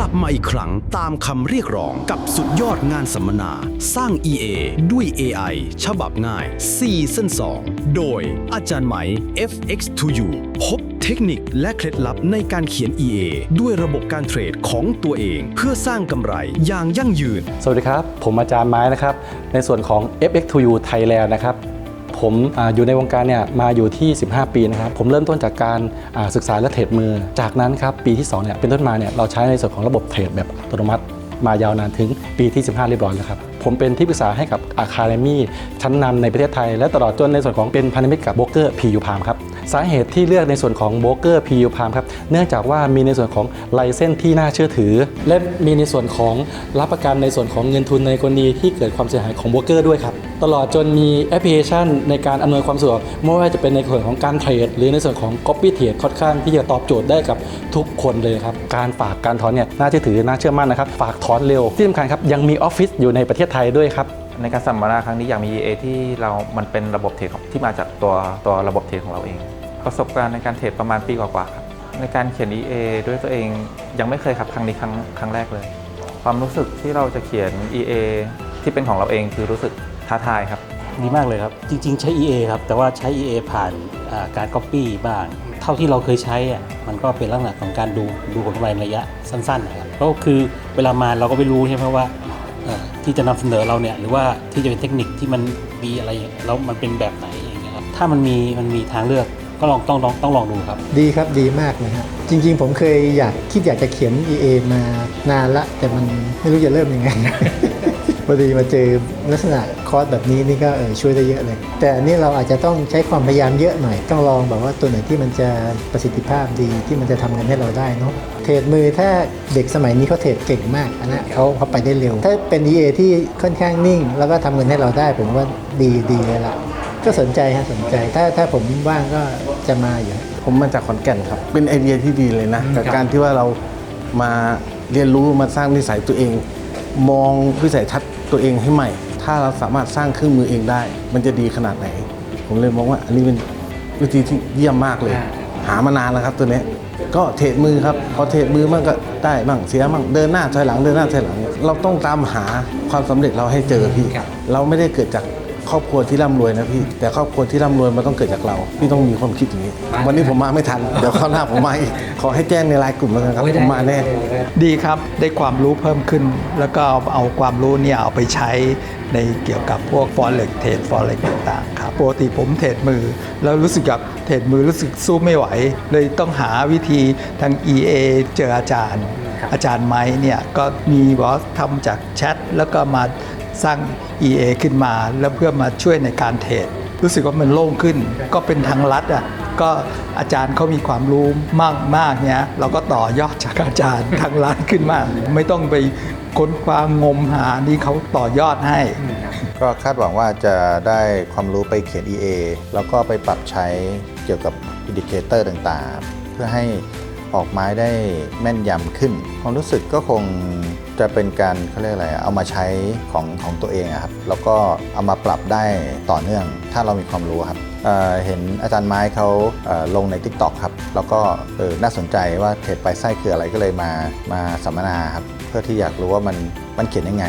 ลับมาอีกครั้งตามคำเรียกร้องกับสุดยอดงานสัมมนา สร้าง EA ด้วย AI ฉบับง่ายซีซั่น2 โดยอาจารย์ไหม FX2U พบเทคนิคและเคล็ดลับในการเขียน EA ด้วยระบบการเทรดของตัวเอง เพื่อสร้างกำไรอย่างยั่งยืน สวัสดีครับ ผมอาจารย์ไม้นะครับ ในส่วนของ FX2U Thailand นะครับ ผมออยู่ในวงการเนี่ยมาอยู่ที่ 15 ปีนะครับ ผมเริ่มต้นจากการศึกษาและเทรดมือ จากนั้นครับปีที่2เนี่ยเป็นต้นมาเนี่ยเราใช้ในส่วนของระบบเทรดแบบอัตโนมัติมายาวนานถึงปีที่ 15 เรียบร้อยแล้วครับผมเป็นที่ปรึกษาให้กับอาคาเดมี่ชั้นนำในประเทศไทย และตลอดจนในส่วนของเป็นพันธมิตรกับโบรกเกอร์พียูพามครับสาเหตุที่เลือกในส่วนของโบรกเกอร์พียูพามครับเนื่องจากว่ามีในส่วนของไลเซนที่น่าเชื่อถือ และมีในส่วนของรับประกันในส่วนของเงินทุนในกรณีที่เกิดความเสียหายของโบรกเกอร์ด้วยครับ ตลอดจนมีแอปพลิเคชันในการอำนวยความสะดวกไม่ว่าจะเป็นในส่วนของการเทรด หรือในส่วนของ Copy Trade ค่อนข้างที่จะตอบโจทย์ได้กับทุกคนเลยครับ การฝากการถอนเนี่ยน่าเชื่อถือน่าเชื่อมั่นนะครับ ฝากถอนเร็ว ที่สำคัญครับยังมีออฟฟิศอยู่ในประเทศไทยด้วยครับในการสัมมนาครั้งนี้อย่างมี EA ที่เรามันเป็นระบบเทรดที่มาจากตัวตัวระบบเทรดของเราเอง ประสบการณ์ในการเทรดประมาณปีกว่าๆครับในการเขียน EA ด้วยตัวเองยังไม่เคยครับครั้งนี้ครั้งครั้งแรกเลย ความรู้สึกที่เราจะเขียน EA ที่เป็นของเราเองคือรู้สึก ท้าทายครับ ดีมากเลยครับ จริงๆ ใช้ EA ครับ แต่ว่าใช้ EA ผ่านอ่าการ Copy บ้าง เท่าที่เราเคยใช้อะมันก็เป็นลักษณะของการดูดูผลกำไรในระยะสั้นๆนะครับก็คือเวลามาเราก็ไม่รู้ใช่ไหมว่าเอ่อที่จะนำเสนอเราเนี่ยหรือว่าที่จะเป็นเทคนิคที่มันดีอะไรแล้วมันเป็นแบบไหนอย่างเงี้ยครับถ้ามันมีมันมีทางเลือก ก็ลองต้องลองต้องลองดูครับ ดีครับดีมากนะฮะจริง ๆ ผมเคยอยากคิดอยากจะเขียน EA มานานละ แต่มันไม่รู้จะเริ่มยังไง พอดีมาเจอลักษณะคอร์สแบบนี้นี่ก็เออช่วยได้เยอะเลย แต่อันนี้เราอาจจะต้องใช้ความพยายามเยอะหน่อย ต้องลองแบบว่าตัวไหนที่มันจะประสิทธิภาพดีที่มันจะทำเงินให้เราได้เนาะเทรดมือถ้าเด็กสมัยนี้เขาเทรดเก่งมากอันนั้นเขาเขาไปได้เร็ว ถ้าเป็น EA ที่ค่อนข้างนิ่ง แล้วก็ทำเงินให้เราได้ผมว่าดีดีเลยละ ก็สนใจฮะสนใจ ถ้าถ้าผมว่างก็จะมาอยู่ผมมาจากขอนแก่นครับ เป็นไอเดียที่ดีเลยนะกับการที่ว่าเรามาเรียนรู้มาสร้างนิสัยตัวเอง มองวิสัยทัศน์ตัวเองให้ใหม่ ถ้าเราสามารถสร้างเครื่องมือเองได้ มันจะดีขนาดไหน ผมเลยมองว่าอันนี้เป็นวิธีที่เยี่ยมมากเลย หามานานแล้วครับตัวเนี้ยก็เทรดมือครับพอเทรดมือมันก็ได้บ้างเสียบ้างเดินหน้าถอยหลังเดินหน้าถอยหลัง เราต้องตามหาความสำเร็จเราให้เจอพี่ เราไม่ได้เกิดจาก ครอบครัวที่ร่ำรวยนะพี่ แต่ครอบครัวที่ร่ำรวยมันต้องเกิดจากเรา พี่ต้องมีความคิดอย่างนี้ วันนี้ผมมาไม่ทัน เดี๋ยวข้าวหน้าผมมาอีก ขอให้แจ้งในไลน์กลุ่มแล้วกันครับ ผมมาแน่ ดีครับได้ความรู้เพิ่มขึ้น แล้วก็เอาเอาความรู้เนี่ยเอาไปใช้ในเกี่ยวกับพวก forex เทรด forex ต่างๆครับปกติผมเทรดมือ แล้วรู้สึกกับเทรดมือรู้สึกสู้ไม่ไหว เลยต้องหาวิธีทาง EA เจออาจารย์ อาจารย์ไม้เนี่ยก็มีบอกว่าทำจากแชทแล้วก็มา สร้าง EA ขึ้นมา แล้วเพื่อมาช่วยในการเทรดรู้สึกว่ามันโล่งขึ้น ก็เป็นทางลัดอะก็อาจารย์เขามีความรู้มากมากเนี้ยเราก็ต่อยอดจากอาจารย์ทางลัดขึ้นมา ไม่ต้องไปค้นคว้างมหานี่เขาต่อยอดให้ ก็คาดหวังว่าจะได้ความรู้ไปเขียน EA แล้วก็ไปปรับใช้เกี่ยวกับอินดิเคเตอร์ต่างๆ เพื่อให้ออกไม้ได้แม่นยำขึ้น ความรู้สึกก็คง จะเป็นการเขาเรียกอะไร เอามาใช้ของของตัวเองอะครับ แล้วก็เอามาปรับได้ต่อเนื่อง ถ้าเรามีความรู้ครับเเห็นอาจารย์ไม้เขาเลงใน TikTok ครับ แล้วก็น่าสนใจว่าเทรดไปไส้คืออะไรก็เลยมามาสัมมนาครับ เพื่อที่อยากรู้ว่ามันมันเขียนยังไง